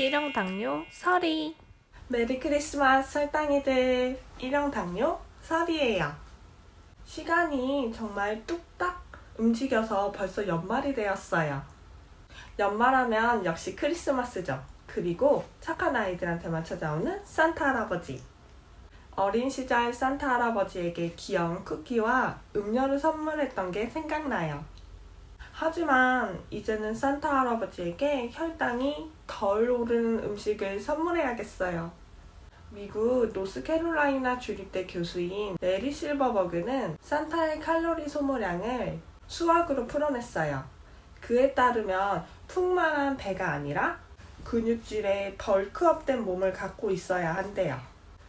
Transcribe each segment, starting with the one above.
일용 당뇨 설이 메리 크리스마스 설탕이들 일용 당뇨 설이에요. 시간이 정말 뚝딱 움직여서 벌써 연말이 되었어요. 연말하면 역시 크리스마스죠. 그리고 착한 아이들한테만 찾아오는 산타 할아버지. 어린 시절 산타 할아버지에게 귀여운 쿠키와 음료를 선물했던 게 생각나요. 하지만 이제는 산타 할아버지에게 혈당이 덜 오르는 음식을 선물해야겠어요. 미국 노스캐롤라이나 주립대 교수인 메리 실버버그는 산타의 칼로리 소모량을 수학으로 풀어냈어요. 그에 따르면 풍만한 배가 아니라 근육질의 벌크업된 몸을 갖고 있어야 한대요.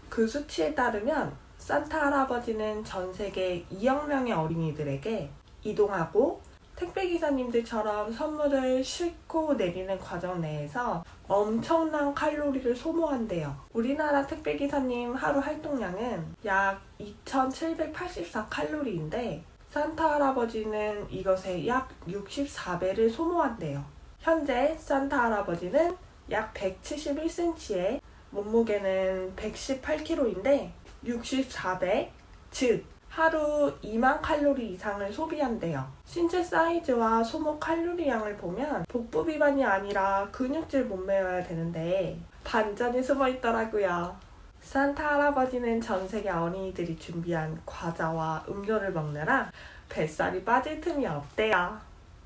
그 수치에 따르면 산타 할아버지는 전 세계 2억 명의 어린이들에게 이동하고 택배기사님들처럼 선물을 싣고 내리는 과정 내에서 엄청난 칼로리를 소모한대요. 우리나라 택배기사님 하루 활동량은 약 2784칼로리인데 산타 할아버지는 이것의 약 64배를 소모한대요. 현재 산타 할아버지는 약 171cm에 몸무게는 118kg인데 64배, 즉 하루 2만 칼로리 이상을 소비한대요. 신체 사이즈와 소모 칼로리 양을 보면 복부 비만이 아니라 근육질 몸매여야 되는데 반전이 숨어 있더라고요. 산타 할아버지는 전 세계 어린이들이 준비한 과자와 음료를 먹느라 뱃살이 빠질 틈이 없대요.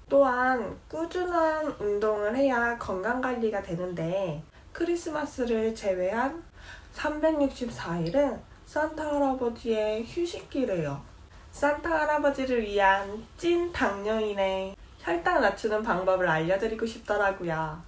또한 꾸준한 운동을 해야 건강 관리가 되는데 크리스마스를 제외한 364일은 산타 할아버지의 휴식기래요. 산타 할아버지를 위한 찐 당뇨인의 혈당 낮추는 방법을 알려드리고 싶더라고요.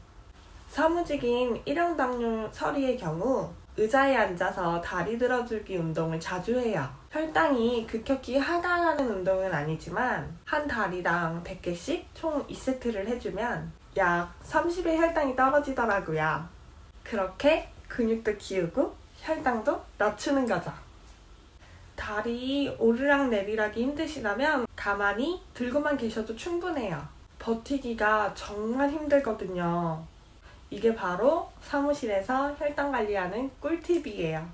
사무직인 일형 당뇨 서리의 경우 의자에 앉아서 다리 들어줄기 운동을 자주 해요. 혈당이 급격히 하강하는 운동은 아니지만 한 다리당 100개씩 총 2세트를 해주면 약 30의 혈당이 떨어지더라고요. 그렇게 근육도 키우고 혈당도 낮추는 거죠. 다리 오르락 내리락이 힘드시다면 가만히 들고만 계셔도 충분해요. 버티기가 정말 힘들거든요. 이게 바로 사무실에서 혈당 관리하는 꿀팁이에요.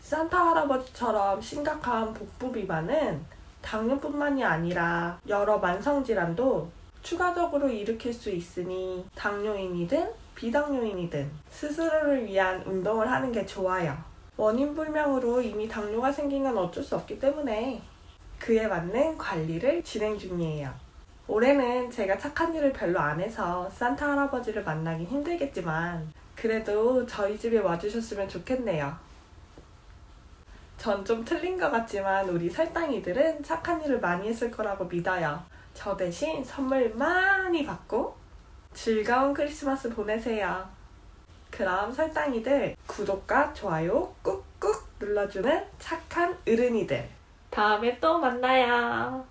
산타 할아버지처럼 심각한 복부 비만은 당뇨뿐만이 아니라 여러 만성질환도 추가적으로 일으킬 수 있으니 당뇨인이든 비당뇨인이든 스스로를 위한 운동을 하는 게 좋아요. 원인 불명으로 이미 당뇨가 생긴 건 어쩔 수 없기 때문에 그에 맞는 관리를 진행 중이에요. 올해는 제가 착한 일을 별로 안 해서 산타 할아버지를 만나긴 힘들겠지만 그래도 저희 집에 와주셨으면 좋겠네요. 전 좀 틀린 것 같지만 우리 설탕이들은 착한 일을 많이 했을 거라고 믿어요. 저 대신 선물 많이 받고 즐거운 크리스마스 보내세요. 그럼 설탕이들 구독과 좋아요 꾹꾹 눌러주는 착한 어른이들. 다음에 또 만나요.